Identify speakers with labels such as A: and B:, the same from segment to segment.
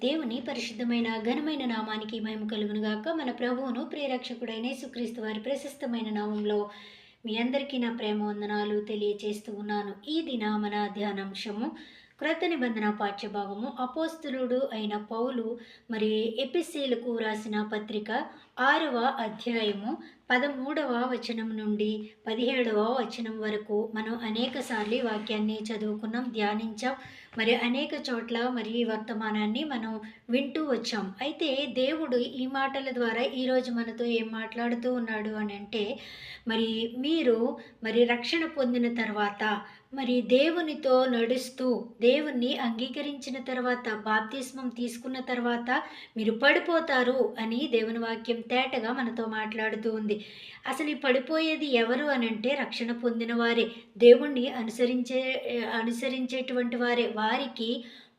A: దేవుని పరిశుద్ధమైన ఘనమైన నామానికి మహిమ కలుగునుగాక. మన ప్రభువును ప్రియరక్షకుడైన సుక్రీస్తు వారి ప్రశస్తమైన నామంలో మీ అందరికీ నా ప్రేమ వందనాలు తెలియచేస్తూ ఉన్నాను. ఈ దిన మన ధ్యానాంశము క్రొత్త నిబంధన పాఠ్యభాగము అపోస్తులుడు అయిన పౌలు మరి ఎపిసీలకు రాసిన పత్రిక ఆరవ అధ్యాయము పదమూడవ వచనం నుండి పదిహేడవ వచనం వరకు మనం అనేక సార్లు ఈ వాక్యాన్ని చదువుకున్నాం ధ్యానించాం. మరి అనేక చోట్ల మరి ఈ వర్తమానాన్ని మనం వింటూ వచ్చాం. అయితే దేవుడు ఈ మాటల ద్వారా ఈరోజు మనతో ఏం మాట్లాడుతూ ఉన్నాడు అని అంటే మరి మీరు మరి రక్షణ పొందిన తర్వాత మరి దేవునితో నడుస్తూ దేవుణ్ణి అంగీకరించిన తర్వాత బాప్తిస్మం తీసుకున్న తర్వాత మీరు పడిపోతారు అని దేవుని వాక్యం తేటగా మనతో మాట్లాడుతూ ఉంది. అసలు ఈ పడిపోయేది ఎవరు అని అంటే రక్షణ పొందిన వారే. దేవుణ్ణి అనుసరించే అనుసరించేటువంటి వారే. వారికి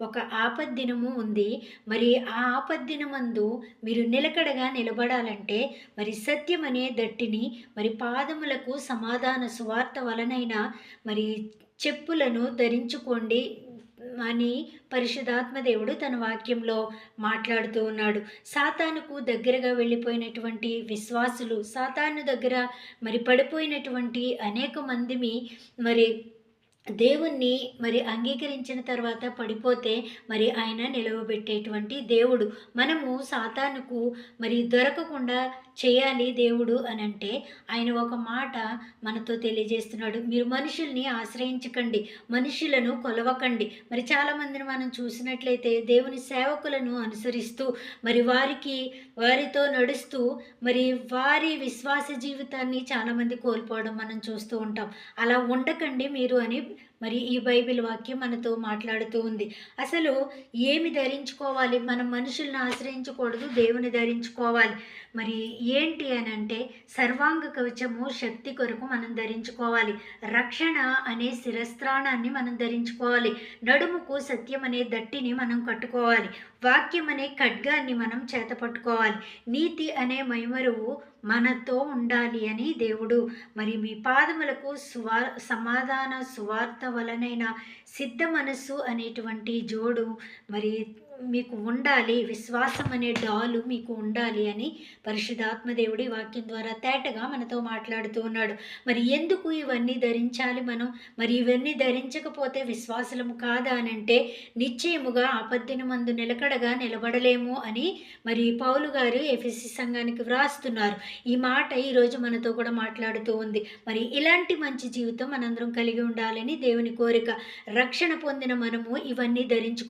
A: ఒక ఆపద్దినము ఉంది. మరి ఆ ఆపద్దినమందు మీరు నిలకడగా నిలబడాలంటే మరి సత్యం అనే దట్టిని మరి పాదములకు సమాధాన సువార్త వలనైన మరి చెప్పులను ధరించుకోండి. అని పరిశుధాత్మ దేవుడు తన వాక్యంలో మాట్లాడుతూ ఉన్నాడు. సాతానుకు దగ్గరగా వెళ్ళిపోయినటువంటి విశ్వాసులు సాతాను దగ్గర మరి పడిపోయినటువంటి అనేక మందిమి మరి దేవుణ్ణి మరి అంగీకరించిన తర్వాత పడిపోతే మరి ఆయన నిలవబెట్టేటువంటి దేవుడు. మనము సాతానుకు మరి దొరకకుండా చేయాలి దేవుడు అని అంటే ఆయన ఒక మాట మనతో తెలియజేస్తున్నాడు. మీరు మనుషుల్ని ఆశ్రయించకండి మనుషులను కొలవకండి. మరి చాలామందిని మనం చూసినట్లయితే దేవుని సేవకులను అనుసరిస్తూ మరి వారికి వారితో నడుస్తూ మరి వారి విశ్వాస జీవితాన్ని చాలామంది కోల్పోవడం మనం చూస్తూ ఉంటాం. అలా ఉండకండి మీరు అని మరి ఈ బైబిల్ వాక్యం మనతో మాట్లాడుతూ ఉంది. అసలు ఏమి ధరించుకోవాలి? మనం మనుషులను ఆశ్రయించకూడదు దేవుని ధరించుకోవాలి. మరి ఏంటి అని అంటే సర్వాంగ కవచము శక్తి కొరకు మనం ధరించుకోవాలి. రక్షణ అనే శిరస్త్రాణాన్ని మనం ధరించుకోవాలి. నడుముకు సత్యం అనే దట్టిని మనం కట్టుకోవాలి. వాక్యం అనే ఖడ్గాన్ని మనం చేత పట్టుకోవాలి. నీతి అనే మైమరువు మనతో ఉండాలి అని దేవుడు. మరి మీ పాదములకు సువా సమాధాన సువార్త వలనైన సిద్ధ మనస్సు అనేటువంటి జోడు మరి మీకు ఉండాలి విశ్వాసం అనే డాలు మీకు ఉండాలి అని పరిశుధాత్మ దేవుడి వాక్యం ద్వారా తేటగా మనతో మాట్లాడుతూ ఉన్నాడు. మరి ఎందుకు ఇవన్నీ ధరించాలి మనం? మరి ఇవన్నీ ధరించకపోతే విశ్వాసలము కాదా అని అంటే నిశ్చయముగా ఆపద్దిన మందు నిలకడగా నిలబడలేము అని మరి పౌలు గారు ఎఫ్ఎస్సి సంఘానికి వ్రాస్తున్నారు. ఈ మాట ఈరోజు మనతో కూడా మాట్లాడుతూ ఉంది. మరి ఇలాంటి మంచి జీవితం మనందరం కలిగి ఉండాలని దేవుని కోరిక. రక్షణ పొందిన మనము ఇవన్నీ ధరించు